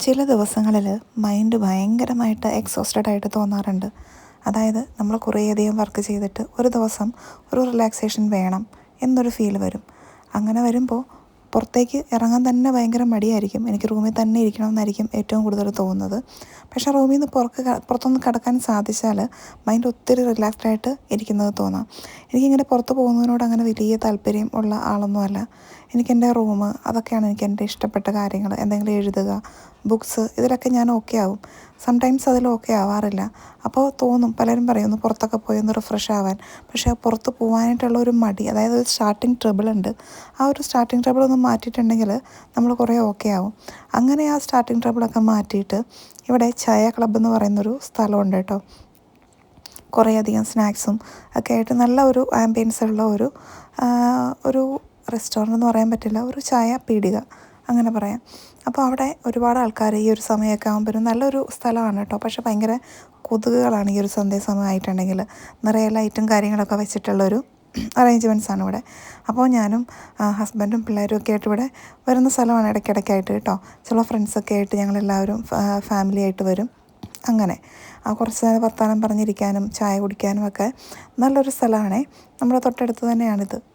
ചില ദിവസങ്ങളിൽ മൈൻഡ് ഭയങ്കരമായിട്ട് എക്സോസ്റ്റഡ് ആയിട്ട് തോന്നാറുണ്ട്. അതായത് നമ്മൾ കുറേയധികം വർക്ക് ചെയ്തിട്ട് ഒരു ദിവസം ഒരു റിലാക്സേഷൻ വേണം എന്നൊരു ഫീൽ വരും. അങ്ങനെ വരുമ്പോൾ പുറത്തേക്ക് ഇറങ്ങാൻ തന്നെ ഭയങ്കര മടിയായിരിക്കും. എനിക്ക് റൂമിൽ തന്നെ ഇരിക്കണമെന്നായിരിക്കും ഏറ്റവും കൂടുതൽ തോന്നുന്നത്. പക്ഷേ റൂമിൽ നിന്ന് പുറത്ത് പുറത്തൊന്ന് കിടക്കാൻ സാധിച്ചാൽ മൈൻഡ് ഒത്തിരി റിലാക്സ്ഡ് ആയിട്ട് ഇരിക്കുന്നത് തോന്നാം. എനിക്കിങ്ങനെ പുറത്ത് പോകുന്നതിനോട് അങ്ങനെ വലിയ താല്പര്യം ഉള്ള ആളൊന്നുമല്ല. എനിക്ക് എന്റെ റൂം അതൊക്കെയാണ് എനിക്ക് എന്റെ ഇഷ്ടപ്പെട്ട കാര്യങ്ങൾ. എന്തെങ്കിലും എഴുതുക ബുക്സ് ഇതിലൊക്കെ ഞാൻ ഓക്കെ ആവും. സംടൈംസ് അതിൽ ഓക്കെ ആവാറില്ല. അപ്പോൾ തോന്നും പലരും പറയും ഒന്ന് പുറത്തൊക്കെ പോയി ഒന്ന് റിഫ്രഷ് ആവാൻ. പക്ഷേ പുറത്ത് പോകാനായിട്ടുള്ള ഒരു മടി അതായത് ഒരു സ്റ്റാർട്ടിങ് ട്രബിൾ ഉണ്ട്. ആ ഒരു സ്റ്റാർട്ടിങ് ട്രബിൾ ഒന്ന് മാറ്റിയിട്ടുണ്ടെങ്കിൽ നമ്മൾ കുറേ ഓക്കെ ആവും. അങ്ങനെ ആ സ്റ്റാർട്ടിങ് ട്രബിളൊക്കെ മാറ്റിയിട്ട് ഇവിടെ ചായ ക്ലബ്ബ് എന്ന് പറയുന്നൊരു സ്ഥലമുണ്ട് കേട്ടോ. കുറേയധികം സ്നാക്സും ഒക്കെ ആയിട്ട് നല്ല ഒരു ആംബിയൻസ് ഉള്ള ഒരു ഒരു റെസ്റ്റോറന്റ് എന്ന് പറയാൻ പറ്റില്ല ഒരു ചായ പീടിക. അങ്ങനെ പറയാം. അപ്പോൾ അവിടെ ഒരുപാട് ആൾക്കാർ ഈ ഒരു സമയമൊക്കെ ആകുമ്പോഴും നല്ലൊരു സ്ഥലമാണ് കേട്ടോ. പക്ഷേ ഭയങ്കര കൊതുകുകളാണ് ഈ ഒരു സന്ധ്യ സമയമായിട്ടുണ്ടെങ്കിൽ നിറയെ ലൈറ്റും കാര്യങ്ങളൊക്കെ വെച്ചിട്ടുള്ളൊരു അറേഞ്ച്മെന്റ്സ് ആണ് ഇവിടെ. അപ്പോൾ ഞാനും ഹസ്ബൻഡും പിള്ളേരും ഒക്കെ ആയിട്ട് ഇവിടെ വരുന്ന സ്ഥലമാണ് ഇടയ്ക്കിടയ്ക്കായിട്ട് കേട്ടോ. ചില ഫ്രണ്ട്സൊക്കെ ആയിട്ട് ഞങ്ങളെല്ലാവരും ഫാമിലി ആയിട്ട് വരും. അങ്ങനെ. ആ കുറച്ച് നേരം വർത്തമാനം പറഞ്ഞിരിക്കാനും ചായ കുടിക്കാനും ഒക്കെ നല്ലൊരു സ്ഥലമാണേ. നമ്മുടെ തൊട്ടടുത്ത് തന്നെയാണിത്.